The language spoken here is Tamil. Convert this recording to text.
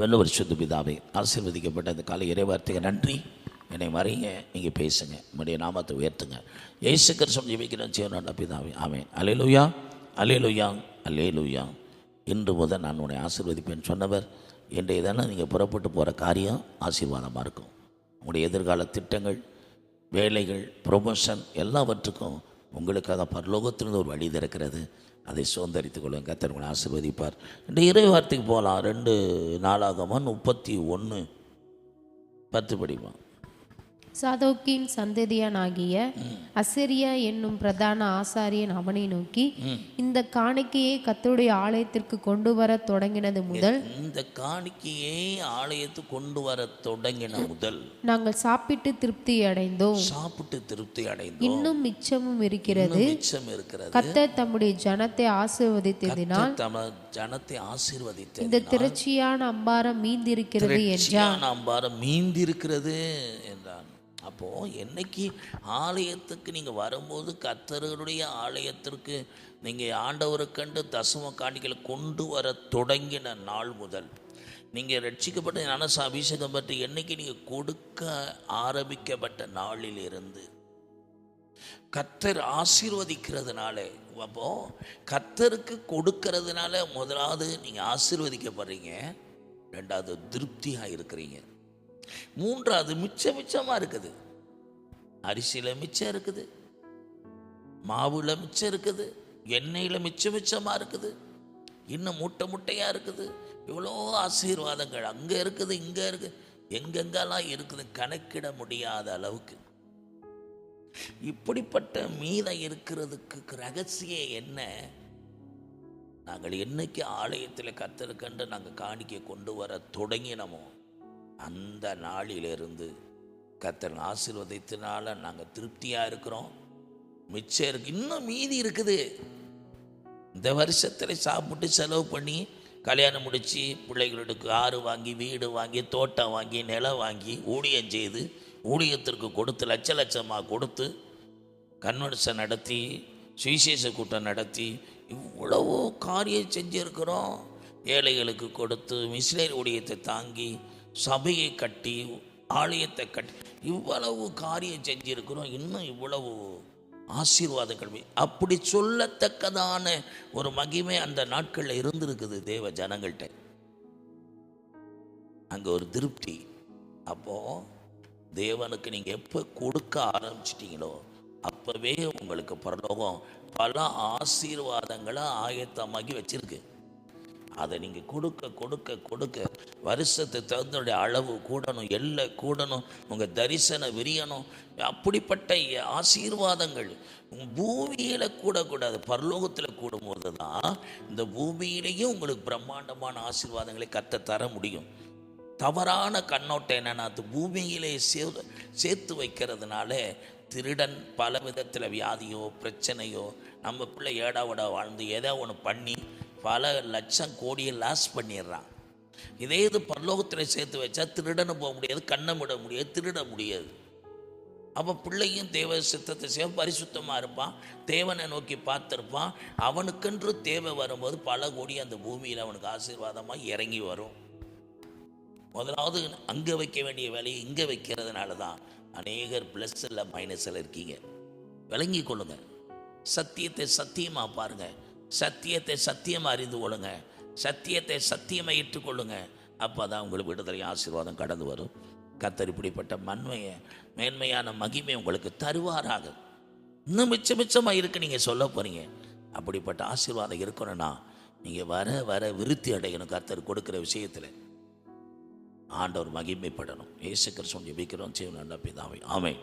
வல்லவர் சுத்து பிதாவே ஆசீர்வதிக்கப்பட்ட அந்த காலை இறைவார்த்தைக்கு நன்றி. என்னை மறைங்க நீங்கள் பேசுங்க உங்களுடைய நாமத்தை உயர்த்துங்க. ஏசு கிறிஸ்தம் ஜெபிக்கிறேன் செய்யணும் பிதாவே ஆமேன். அலேலுயா அலேலுயா அலேலுயா இன்று முதல் நான் உன்னை ஆசீர்வதிப்பேன் சொன்னவர் இன்றைய தானே நீங்கள் புறப்பட்டு போகிற காரியம் ஆசீர்வாதமாக இருக்கும். உங்களுடைய எதிர்கால திட்டங்கள் வேலைகள் ப்ரொமோஷன் எல்லாவற்றுக்கும் உங்களுக்காக பரலோகத்திலிருந்து ஒரு வழி திறக்கிறது. அதை சுதந்திரித்துக் கொள்ளுங்க கத்தர் உங்களை ஆசீர்வதிப்பார். இந்த இறை வார்த்தைக்கு போகலாம். ரெண்டு நாளாகமா முப்பத்தி ஒன்று. பத்து படிப்பான் சாதோக்கின் சந்ததியானாகிய அசரியா என்னும் பிரதான ஆசாரியன் அவனை நோக்கி இந்த காணிக்கையை கர்த்தருடைய ஆலயத்திற்கு கொண்டு வர தொடங்கினது முதல் இந்த காணிக்கையை ஆலயத்துக்கு கொண்டு வர தொடங்கின முதல் நாங்கள் சாப்பிட்டு திருப்தி அடைந்தோம். சாப்பிட்டு திருப்தி அடைந்தோம். இன்னும் மிச்சமும் இருக்கிறது. மிச்சம் இருக்கிறது. கர்த்தர் தம்முடைய ஜனத்தை ஆசீர்வதித்ததினால் தம ஜனத்தை ஆசீர்வதித்த இந்த திரட்சியான அம்பாரம் மீந்திருக்கிறது திரட்சியான அம்பாரம் மீந்திருக்கிறது என்றான். அப்போது என்னைக்கு ஆலயத்துக்கு நீங்கள் வரும்போது கத்தர்களுடைய ஆலயத்திற்கு நீங்கள் ஆண்டவரை கண்டு தசம காணிகளை கொண்டு வர தொடங்கின நாள் முதல். நீங்கள் ரட்சிக்கப்பட்ட ஞானச அபிஷேகம் பற்றி என்னைக்கு நீங்கள் கொடுக்க ஆரம்பிக்கப்பட்ட நாளில் இருந்து கத்தர் ஆசீர்வதிக்கிறதுனால அப்போ கத்தருக்கு கொடுக்கறதுனால முதலாவது நீங்கள் ஆசீர்வதிக்கப்படுறீங்க ரெண்டாவது திருப்தியாக இருக்கிறீங்க. மூன்றாவது மிச்ச மிச்சமாக இருக்குது. அரிசியில் மிச்சம் இருக்குது. மாவுல மிச்சம் இருக்குது. எண்ணெயில் மிச்ச மிச்சமாக இருக்குது. இன்னும் முட்டை முட்டையாக இருக்குது. இவ்வளோ ஆசீர்வாதங்கள் அங்கே இருக்குது இங்கே இருக்கு எங்கெங்கெல்லாம் இருக்குது கணக்கிட முடியாத அளவுக்கு. இப்படிப்பட்ட மீதம் இருக்கிறதுக்கு ரகசியம் என்ன? நாங்கள் என்னைக்கு ஆலயத்தில் கத்தருக்கண்டு நாங்கள் காணிக்கை கொண்டு வர தொடங்கினோமோ அந்த நாளிலிருந்து கத்தர் ஆசீர்வதித்தினால நாங்கள் திருப்தியாக இருக்கிறோம். மிச்சம் இருக்கு இன்னும் மீதி இருக்குது. இந்த வருஷத்தில் சாப்பிட்டு செலவு பண்ணி கல்யாணம் முடித்து பிள்ளைகளுக்கு ஆறு வாங்கி வீடு வாங்கி தோட்டம் வாங்கி நிலம் வாங்கி ஊழியம் செய்து ஊழியத்திற்கு கொடுத்து லட்ச லட்சமாக கொடுத்து கன்வென்ஷன் நடத்தி சுவிசேஷ கூட்டம் நடத்தி இவ்வளவோ காரியம் செஞ்சுருக்கிறோம். ஏழைகளுக்கு கொடுத்து மிஷினரி ஊழியத்தை தாங்கி சபையை கட்டி ஆலயத்தை கட்டி இவ்வளவு காரியம் செஞ்சிருக்கிறோம். இன்னும் இவ்வளவு ஆசீர்வாதங்கள் அப்படி சொல்லத்தக்கதான ஒரு மகிமை அந்த நாட்களில் இருந்திருக்குது தேவ ஜனங்கள்கிட்ட அங்கே ஒரு திருப்தி. அப்போ தேவனுக்கு நீங்கள் எப்போ கொடுக்க ஆரம்பிச்சிட்டிங்களோ அப்போவே உங்களுக்கு பரலோகம் பல ஆசீர்வாதங்களை ஆயத்தமாக்கி வச்சிருக்கு. அதை நீங்கள் கொடுக்க கொடுக்க கொடுக்க வருஷத்து தகுந்தனுடைய அளவு கூடணும் எல்லை கூடணும் உங்கள் தரிசனம் விரியணும். அப்படிப்பட்ட ஆசீர்வாதங்கள் பூமியில் கூடக்கூடாது பரலோகத்தில் கூடும்போது தான் இந்த பூமியிலேயும் உங்களுக்கு பிரம்மாண்டமான ஆசீர்வாதங்களை கத்த தர முடியும். தவறான கண்ணோட்டம் என்னென்னா அது பூமியிலே சே சேர்த்து வைக்கிறதுனால திருடன் பல விதத்தில் வியாதியோ பிரச்சனையோ நம்ம பிள்ளை ஏடாவோட வாழ்ந்து ஏதோ ஒன்று பண்ணி பல லட்சம் கோடியை லாஸ் பண்ணிடுறான். இதே இது பரலோகத்தில் சேர்த்து வச்சா திருடனு போக முடியாது கண்ணமிட விட முடியாது திருட முடியாது. அப்போ பிள்ளையும் தேவ சித்தத்தை செய்ய பரிசுத்தமாக இருப்பான் தேவனை நோக்கி பார்த்துருப்பான். அவனுக்கென்று தேவை வரும்போது பல கோடி அந்த பூமியில் அவனுக்கு ஆசீர்வாதமாக இறங்கி வரும். முதலாவது அங்கே வைக்க வேண்டிய வேலையை இங்கே வைக்கிறதுனால தான் அநேகர் ப்ளஸ்ஸில் மைனஸில் இருக்கீங்க. விளங்கி கொள்ளுங்கள் சத்தியத்தை சத்தியமாக பாருங்கள் சத்தியத்தை சத்தியமாக அறிந்து கொள்ளுங்க. சத்தியத்தை சத்தியமாக ஏற்றுக்கொள்ளுங்க. அப்போ தான் உங்களுக்கு விடுதலை ஆசீர்வாதம் கடந்து வரும். கத்தர் இப்படிப்பட்ட மண்மையை மேன்மையான மகிமை உங்களுக்கு தருவாராக. இன்னும் மிச்ச மிச்சமாக இருக்கு நீங்கள் சொல்ல போகிறீங்க அப்படிப்பட்ட ஆசீர்வாதம் இருக்கணும்னா நீங்கள் வர வர விருத்தி அடையணும் கர்த்தர் கொடுக்குற விஷயத்தில். ஆண்டவர் மகிமைப்படணும். ஏசு கிறிஸ்துவன் ஜெபிக்கிறோம். செய்யணும் நல்ல பிதாவை. ஆமை